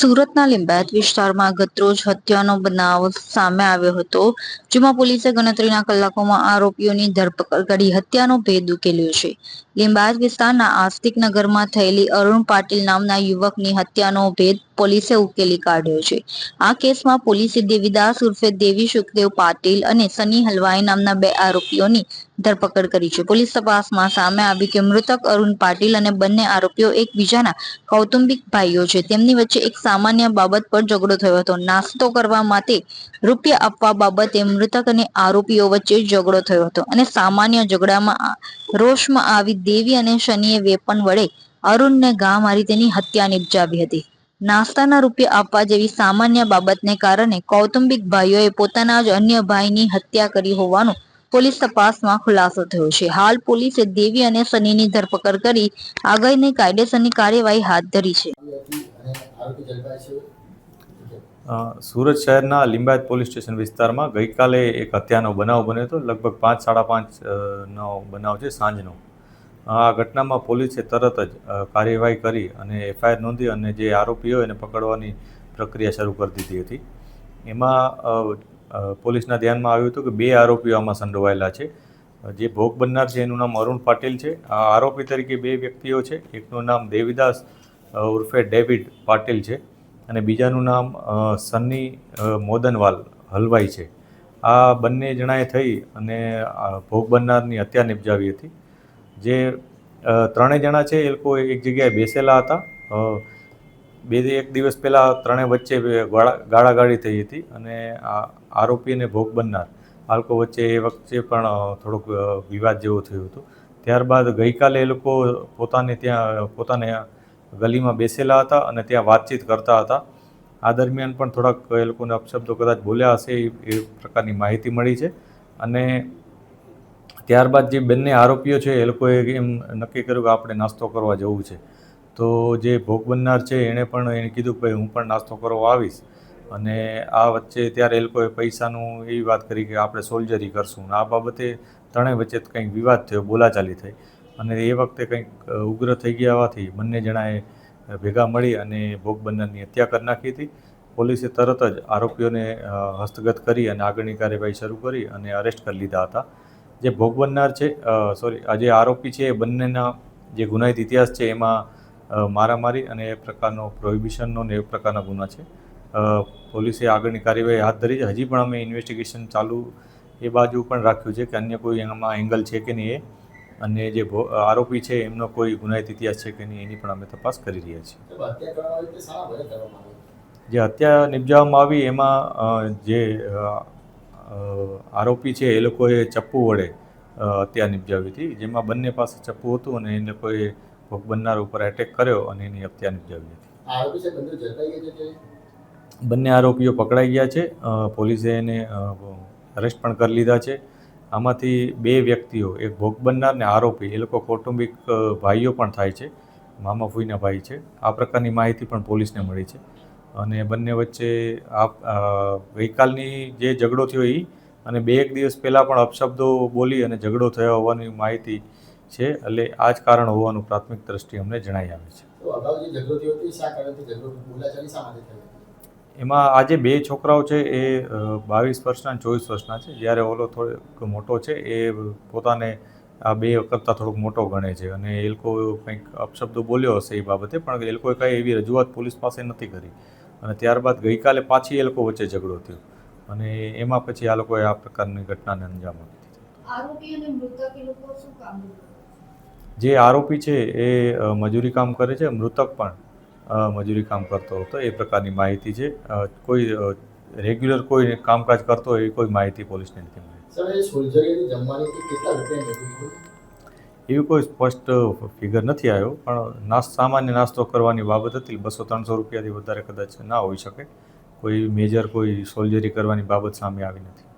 સુરતના લિંબાયત વિસ્તારમાં ગતરોજ હત્યાનો બનાવ સામે આવ્યો હતો, જેમાં પોલીસે ગણતરીના કલાકોમાં આરોપીઓની ધરપકડ કરી હત્યાનો ભેદ ઉકેલ્યો છે. લિંબાયત વિસ્તારના આસ્તિક નગરમાં થયેલી અરુણ પાટીલ નામના યુવકની હત્યાનો ભેદ પોલીસે ઉકેલી કાઢ્યો છે. આ કેસમાં પોલીસે દેવીદાસ ઉર્ફે દેવી સુખદેવ પાટીલ અને સની હલવાઈ નામના બે આરોપીઓની ધરપકડ કરી છે. પોલીસ તપાસમાં સામે આવ્યું કે મૃતક અરુણ પાટીલ અને બંને આરોપીઓ એકબીજાના કૌટુંબિક ભાઈઓ છે. તેમની વચ્ચે એક સામાન્ય બાબત પર ઝઘડો થયો હતો. નાસ્તો કરવા માટે રૂપિયા આપવા બાબતે મૃતક અને આરોપીઓ વચ્ચે ઝઘડો થયો હતો અને સામાન્ય ઝઘડામાં રોષમાં આવી દેવી અને શનિએ વેપન વડે અરુણને ઘા મારી તેની હત્યા નિપજાવી હતી. નાસ્તાના રૂપિયા આપવા જેવી સામાન્ય બાબતને કારણે કૌટુંબિક ભાઈઓએ પોતાના જ અન્ય ભાઈની હત્યા કરી હોવાનું પોલીસ તપાસમાં ખુલાસો થયો છે. હાલ પોલીસે દેવી અને શનિની ધરપકડ કરી આગળની કાયદેસરની કાર્યવાહી હાથ ધરી છે. સુરત શહેરના લિંબાયત પોલીસ સ્ટેશન વિસ્તારમાં ગઈકાલે એક હત્યાનો બનાવ બન્યો હતો. લગભગ પાંચ, સાડા પાંચ નો બનાવ છે સાંજનો. આ ઘટનામાં પોલીસે તરત જ કાર્યવાહી કરી અને એફઆઈઆર નોંધી અને જે આરોપીઓ એને પકડવાની પ્રક્રિયા શરૂ કરી દીધી હતી. એમાં પોલીસના ધ્યાનમાં આવ્યું હતું કે બે આરોપીઓ આમાં સંડોવાયેલા છે. જે ભોગ બનનાર છે એનું નામ અરુણ પાટીલ છે. આ આરોપી તરીકે બે વ્યક્તિઓ છે. એકનું નામ દેવીદાસ ઉર્ફે ડેવિડ પાટીલ છે અને બીજાનું નામ સન્ની મોદનવાલ હલવાઈ છે. આ બંને જણાએ થઈ અને ભોગ બનનારની હત્યા નિપજાવી હતી. જે ત્રણેય જણા છે, એ લોકો એક જગ્યાએ બેસેલા હતા. બે એક દિવસ પહેલાં ત્રણેય વચ્ચે ગાળાગાળી થઈ હતી અને આ આરોપી અને ભોગ બનનાર આ લોકો વચ્ચે એ વખતે પણ થોડોક વિવાદ જેવો થયો હતો. ત્યારબાદ ગઈકાલે એ લોકો પોતાને ત્યાં, પોતાને ગલીમાં બેસેલા હતા અને ત્યાં વાતચીત કરતા હતા. આ દરમિયાન પણ થોડાક એ લોકોને અપશબ્દો કદાચ બોલ્યા હશે એ પ્રકારની માહિતી મળી છે. અને ત્યારબાદ જે બંને આરોપીઓ છે, એ લોકોએ એમ નક્કી કર્યું કે આપણે નાસ્તો કરવા જવું છે. તો જે ભોગ બનનાર છે, એણે પણ એને કીધું કે ભાઈ, હું પણ નાસ્તો કરવા આવીશ. અને આ વચ્ચે ત્યારે એ લોકોએ પૈસાનું એવી વાત કરી કે આપણે સોલ્જરી કરશું. આ બાબતે ત્રણેય વચ્ચે કંઈક વિવાદ થયો, બોલાચાલી થઈ. અને એ વખતે કંઈક ઉગ્ર થઈ ગયા હોવાથી બંને જણાએ ભેગા મળી અને ભોગ બંદરની હત્યા કરી નાખી હતી. પોલીસે તરત જ આરોપીઓને હસ્તગત કરી અને આગળની કાર્યવાહી શરૂ કરી અને અરેસ્ટ કરી લીધા હતા. જે ભોગ બનનાર છે સોરી આ જે આરોપી છે એ બંનેના જે ગુનાહિત ઇતિહાસ છે એમાં મારામારી અને એ પ્રકારનો પ્રોહિબિશનનો ને એ પ્રકારના ગુના છે. પોલીસે આગળની કાર્યવાહી હાથ ધરી છે. હજી પણ અમે ઇન્વેસ્ટિગેશન ચાલુ એ બાજુ પણ રાખ્યું છે કે અન્ય કોઈ એમાં એંગલ છે કે નહીં એ. અને જે આરોપી છે એમનો કોઈ ગુનાહિત ઇતિહાસ છે કે નહીં એની પણ અમે તપાસ કરી રહ્યા છીએ. જે હત્યા નિપજાવવામાં આવી એમાં જે આરોપી છે એ લોકોએ ચપ્પુ વડે હત્યા નિપજાવી હતી. જેમાં બંને પાસે ચપ્પુ હતું અને એ લોકોએ ભોગ બનનાર ઉપર એટેક કર્યો અને એની હત્યા નિપજાવી હતી. બંને આરોપીઓ પકડાઈ ગયા છે. પોલીસે એને અરેસ્ટ પણ કરી લીધા છે. આમાંથી બે વ્યક્તિઓ એક ભોગ બનનાર ને આરોપી એ લોકો કૌટુંબિક ભાઈઓ પણ થાય છે. મામા ફૂઈના ભાઈ છે. આ પ્રકારની માહિતી પણ પોલીસને મળી છે. અને બંને વચ્ચે આ ગઈકાલની જે ઝઘડો થયો એ અને બે એક દિવસ પહેલાં પણ અપશબ્દો બોલી અને ઝઘડો થયો હોવાની માહિતી છે એટલે આ જ કારણ હોવાનું પ્રાથમિક દ્રષ્ટિએ અમને જણાઈ આવે છે. એમાં આજે બે છોકરાઓ છે એ બાવીસ વર્ષના અને ચોવીસ વર્ષના છે. જ્યારે ઓલો થોડોક મોટો છે એ પોતાને આ બે કરતાં થોડોક મોટો ગણે છે. અને એ લોકો કંઈક અપશબ્દો બોલ્યો હશે એ બાબતે પણ એ લોકોએ કાંઈ એવી રજૂઆત પોલીસ પાસે નથી કરી. અને ત્યારબાદ ગઈકાલે પાછી એ લોકો વચ્ચે ઝઘડો થયો. અને એમાં પછી આ લોકોએ આ પ્રકારની ઘટનાને અંજામ આપી દીધો. આરોપી અને મૃતક એ લોકો શું કામ કરે? જે આરોપી છે એ મજૂરી કામ કરે છે. મૃતક પણ મજૂરી કામ કરતો હતો. એ પ્રકારની માહિતી છે. કોઈ રેગ્યુલર કોઈ કામકાજ કરતો હોય એવી કોઈ માહિતી પોલીસને નથી મળી. એવી કોઈ સ્પષ્ટ ફિગર નથી આવ્યો, પણ નાસ્ત સામાન્ય નાસ્તો કરવાની બાબત હતી, બસો ત્રણસો રૂપિયાથી વધારે કદાચ ના હોઈ શકે. કોઈ મેજર કોઈ સોલ્જરી કરવાની બાબત સામે આવી નથી.